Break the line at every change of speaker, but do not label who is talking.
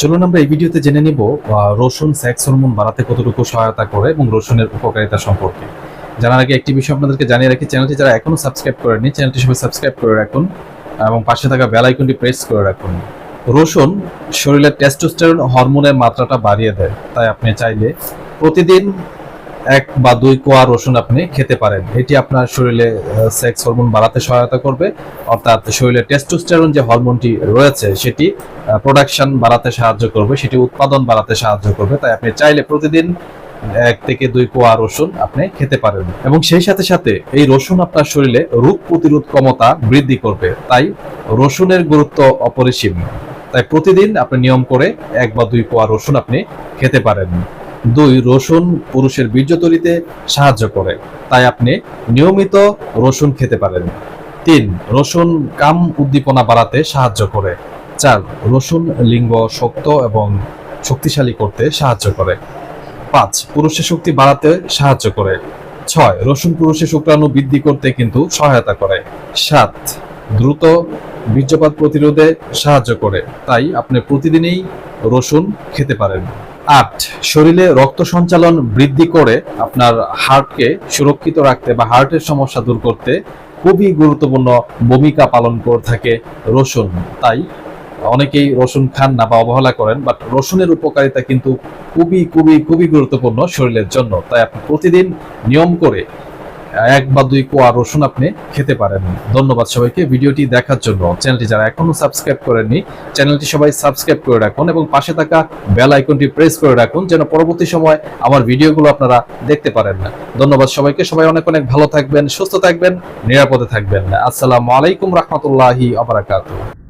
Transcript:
চলুন আমরা এই ভিডিওতে জেনে নিব রসুন সেক্স হরমোন বাড়াতে কতটুকু সহায়তা করে এবং রসুনের উপকারিতা সম্পর্কে। জানার আগে একটি বিষয় আপনাদেরকে জানিয়ে রাখি, চ্যানেলটি যারা এখনও সাবস্ক্রাইব করেনি চ্যানেলটি সবাই সাবস্ক্রাইব করে রাখুন এবং পাশে থাকা বেল আইকনটি প্রেস করে রাখুন। রসুন শরীরে টেস্টোস্টেরন হরমোনের মাত্রাটা বাড়িয়ে দেয়, তাই আপনি চাইলে প্রতিদিন এক বা দুই কোয়া রসুন আপনি খেতে পারেন। এটি আপনার শরীরে সেক্স হরমোন বাড়াতে সহায়তা করবে। অর্থাৎ শরীরে টেস্টোস্টেরন যে হরমোনটি রয়েছে, সেটি প্রোডাকশন বাড়াতে সাহায্য করবে, সেটি উৎপাদন বাড়াতে সাহায্য করবে। তাই আপনি চাইলে প্রতিদিন এক থেকে দুই কোয়া রসুন আপনি খেতে পারেন। এবং সেই সাথে সাথে এই রসুন আপনার শরীরে রোগ প্রতিরোধ ক্ষমতা বৃদ্ধি করবে। তাই রসুনের গুরুত্ব অপরিসীম। তাই প্রতিদিন আপনি নিয়ম করে এক বা দুই কোয়া রসুন আপনি খেতে পারেন। দুই রসুন পুরুষের বীর্য তৈরিতে সাহায্য করে। তাই আপনি নিয়মিত রসুন খেতে পারেন। তিন, রসুন কাম উদ্দীপনা বাড়াতে সাহায্য করে। চার, রসুন লিঙ্গ শক্ত এবং শক্তিশালী করতে সাহায্য করে। পাঁচ, পুরুষের শক্তি বাড়াতে সাহায্য করে। ছয়, রসুন পুরুষের শুক্রাণু বৃদ্ধি করতে কিন্তু সহায়তা করে। সাত, দ্রুত বীর্যপাত প্রতিরোধে সাহায্য করে। তাই আপনি প্রতিদিনই রসুন খেতে পারেন। আট, শরীরে রক্ত সঞ্চালন বৃদ্ধি করে আপনার হার্টকে সুরক্ষিত রাখতে বা হার্টের সমস্যা দূর করতে খুবই গুরুত্বপূর্ণ ভূমিকা পালন করে থাকে রসুন। তাই অনেকেই রসুন খান না বা অবহেলা করেন বাট রসুনের উপকারিতা কিন্তু খুবই খুবই খুবই গুরুত্বপূর্ণ শরীরের জন্য। তাই আপনি প্রতিদিন নিয়ম করে এক বা দুই কোয়া রসুন আপনি খেতে পারেন। ধন্যবাদ সবাইকে। ভিডিওটি দেখার জন্য চ্যানেলটি যারা এখনও সাবস্ক্রাইব করেননি, চ্যানেলটি সবাই সাবস্ক্রাইব করে রাখুন এবং পাশে থাকা বেল আইকনটি প্রেস করে রাখুন যেন পরবর্তী সময় আমার ভিডিওগুলো আপনারা দেখতে পারেন না। ধন্যবাদ সবাইকে। সবাই অনেক অনেক ভালো থাকবেন, সুস্থ থাকবেন, নিরাপদে থাকবেন। আসসালামু আলাইকুম রহমতুল্লাহি আবরাকাতুহ